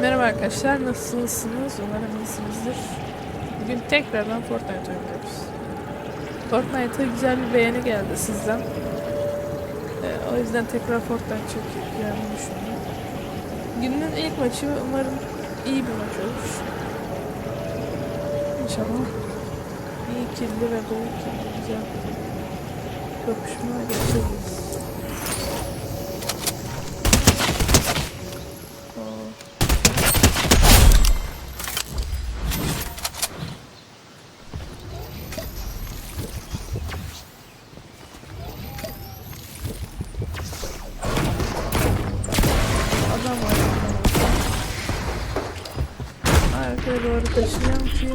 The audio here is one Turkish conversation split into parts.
Merhaba arkadaşlar, nasılsınız? Umarım iyisinizdir. Bugün tekrardan Fortnite oynuyoruz. Fortnite'a güzel bir beğeni geldi sizden. Ee, o yüzden tekrar Fortnite çok yani düşündüm. Günün ilk maçı umarım iyi bir maç olur. İnşallah iyi killi ve bol killi güzel kapışma geçiririz. Var. Arkaya doğru taşıyacağım ki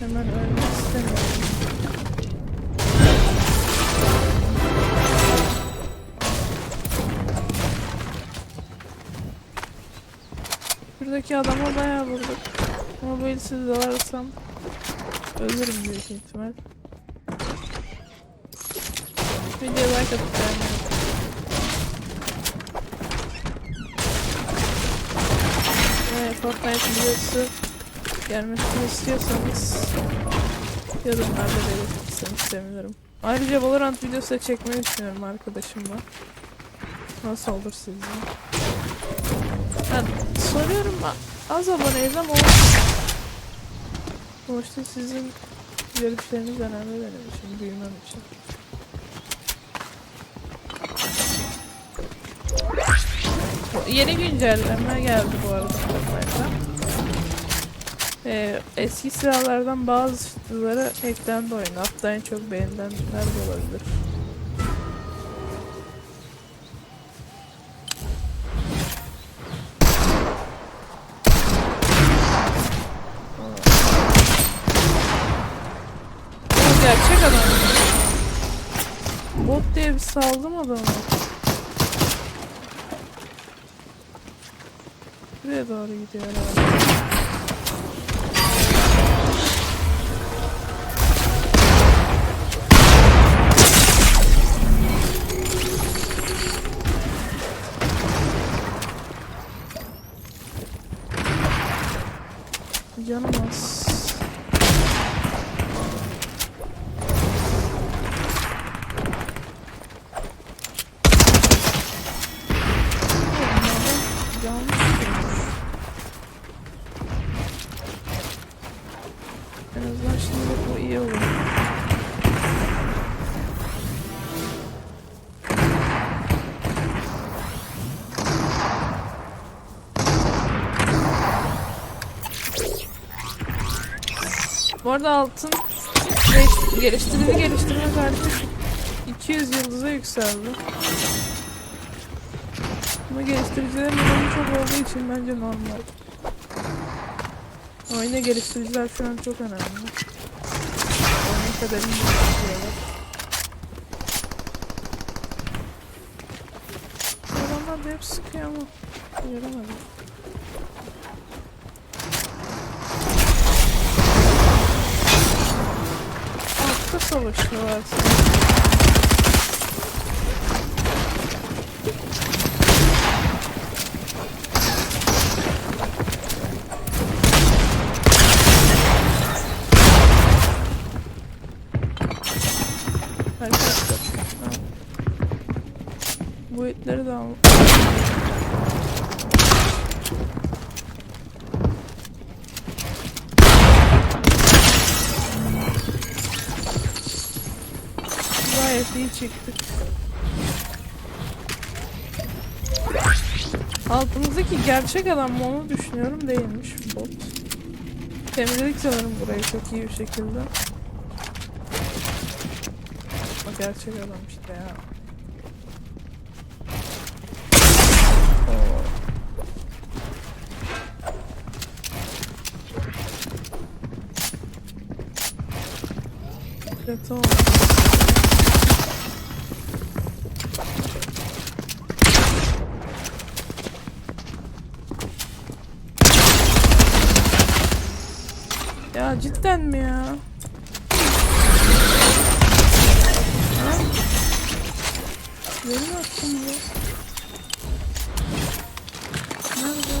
hemen ölmek istemiyorum. Şuradaki adama bayağı vurduk. Ama bu elsiz dalarsam ölürüm büyük ihtimal. Videoya like atıp beğenmeyi ve Fortnite videosu gelmesini istiyorsanız yorumlarda belirtirseniz sevinirim. Ayrıca Valorant videosu da çekmeyi düşünüyorum arkadaşımla. Nasıl olur sizce? Ben soruyorum az aboneyiz ama. Sonuçta sizin görüşleriniz önemli benim için, büyümem için. Yeni güncelleme geldi bu arada Fortnite'a. Ee, eski silahlardan bazıları eklendi oyuna. Hatta en çok beğenilenler de olabilir. Gerçek adam. Bot diye bir saldım adamı. Buraya doğru gidiyor herhalde. Canım az. Bu arada altın geliş- geliştirildi geliştirmek artık 200 yıldıza yükseldi. Ama geliştiricilerin oranı çok olduğu için bence normal. Ama yine geliştiriciler şu an çok önemli. Oyunun kaderini değiştiriyorlar. Adamlar da hep sıkıyor ama göremedim. 坐个车 Gayet iyi çıktık. Altımızdaki gerçek adam mı onu düşünüyorum değilmiş bot. Temizledik sanırım burayı çok iyi bir şekilde. O gerçek adam işte ya. Kötü oldu. Ya cidden mi ya? Yeni mi attım bu? Nerede?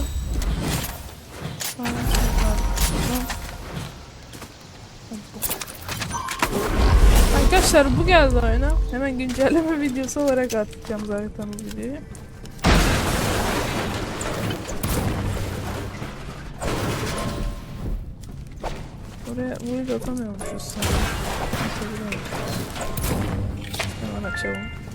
Arkadaşlar bu geldi oyuna. Hemen güncelleme videosu olarak atacağım zaten bu videoyu. Oraya build atamıyormuşuz sanırım. Atabiliyoruz. Hemen açalım.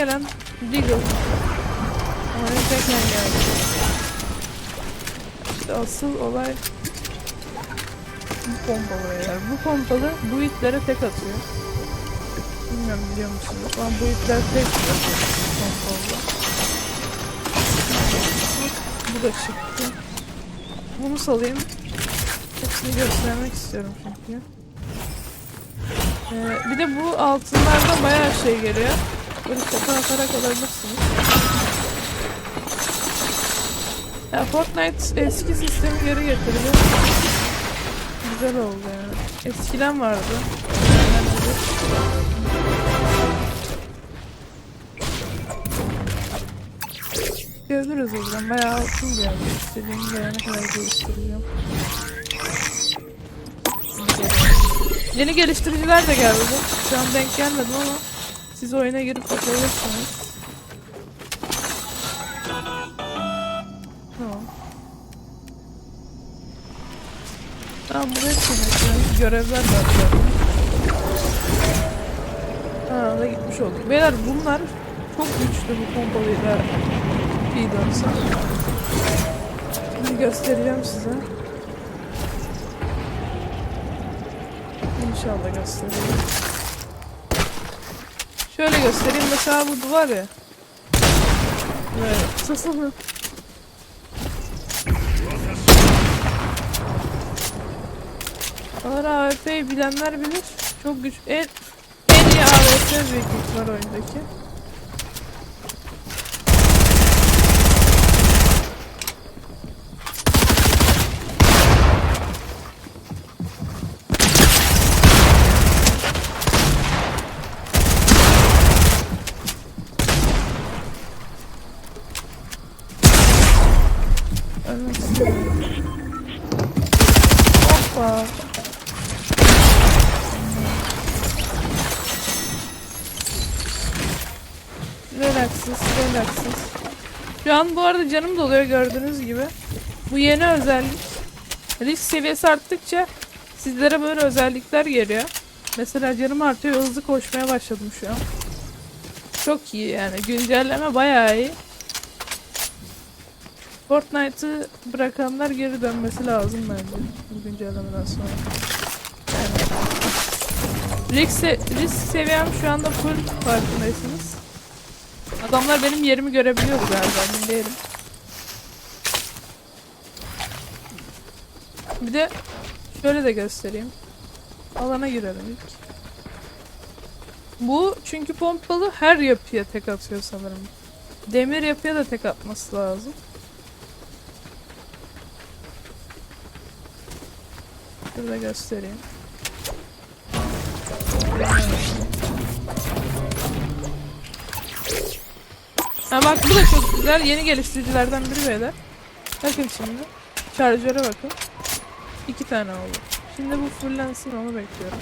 Gelen Deagle. Ne tekrar geldi. İşte asıl olay bu pompalı beyler. Bu pompalı bu itlere tek atıyor. Bilmiyorum biliyor musunuz? Ama bu itler tek atıyor. Pompalı. Bu da çıktı. Bunu salayım. Hepsini göstermek istiyorum çünkü. Ee, bir de bu altınlardan bayağı şey geliyor. Böyle topa atarak alabilirsiniz. Ya Fortnite eski sistemi geri getirdi. Güzel oldu yani. Eskiden vardı. Görürüz o zaman. Bayağı altın geldi. İstediğim gelene kadar geliştireceğim. Yeni geliştiriciler de geldi. Şu an denk gelmedim ama siz oyuna girip bakabilirsiniz. Tamam. Tamam bu hepsini görevler var zaten. Ha da gitmiş olduk. Beyler bunlar çok güçlü bu pompalıyla Fidansa. Şimdi göstereceğim size. İnşallah göstereyim. Şöyle göstereyim mesela bu duvar ya. Sasını. Ağır AWP'yi bilenler bilir. Çok güç. En, en iyi AWP büyük ihtimal oyundaki. İstiyorum. Hoppa. Relaksız. Şu an bu arada canım doluyor gördüğünüz gibi. Bu yeni özellik. Risk seviyesi arttıkça sizlere böyle özellikler geliyor. Mesela canım artıyor hızlı koşmaya başladım şu an. Çok iyi yani. Güncelleme bayağı iyi. Fortnite'ı bırakanlar geri dönmesi lazım bence bu güncellemeden sonra. Yani. Risk, se risk seviyem şu anda full farkındaysınız. Adamlar benim yerimi görebiliyor galiba değilim. Bir de şöyle de göstereyim. Alana girelim ilk. Bu çünkü pompalı her yapıya tek atıyor sanırım. Demir yapıya da tek atması lazım. Şurada göstereyim. Ha bak bu da çok güzel. Yeni geliştiricilerden biri böyle. Bakın şimdi. Şarjöre bakın. İki tane oldu. Şimdi bu fullensin onu bekliyorum.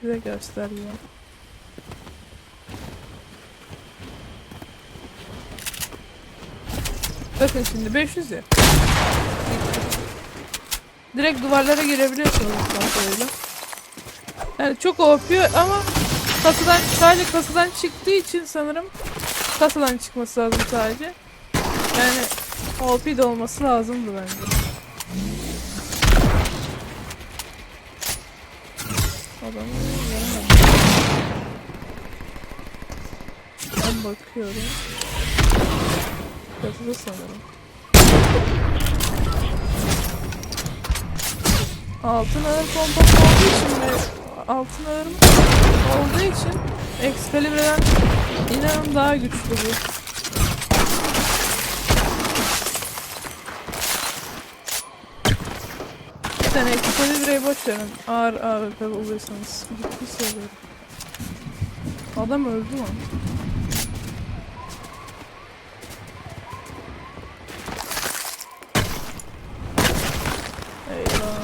Size göstereceğim. Bakın şimdi 500 ya. Direkt duvarlara girebiliyorsunuz kontrolüyle. Yani çok OP ama kasadan sadece kasadan çıktığı için sanırım kasadan çıkması lazım sadece. Yani OP de olması lazımdı bence. Adamı. Ben bakıyorum. Kasada sanırım. Altın ağır pompası olduğu için ve altın ağır olduğu için Excalibur'dan inanın daha güçlü bu. Sen Excalibur'e boş verin. Ağır AWP oluyorsanız. Ciddi söylüyorum. Adam öldü lan. Eyvah.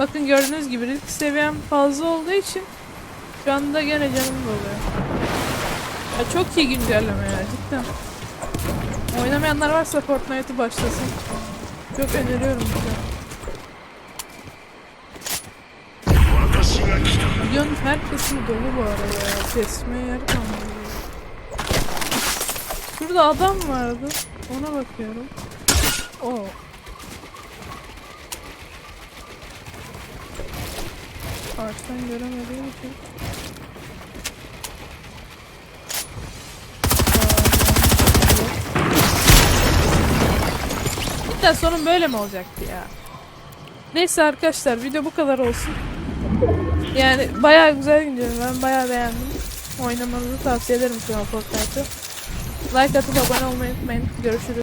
Bakın gördüğünüz gibi risk seviyem fazla olduğu için şu anda gene canım doluyor. Ya çok iyi güncelleme ya cidden. Oynamayanlar varsa Fortnite'ı başlasın. Çok öneriyorum size. Videonun her kısmı dolu bu arada. Kesmeye yer kalmadı. Şurada adam vardı. Ona bakıyorum. O. Arkadan göremediğim için. Cidden sonun böyle mi olacaktı ya? Neyse arkadaşlar video bu kadar olsun. Yani bayağı güzel gidiyor. Ben bayağı beğendim. Oynamanızı tavsiye ederim şu an Fortnite'ı. Like atıp abone olmayı unutmayın. Görüşürüz.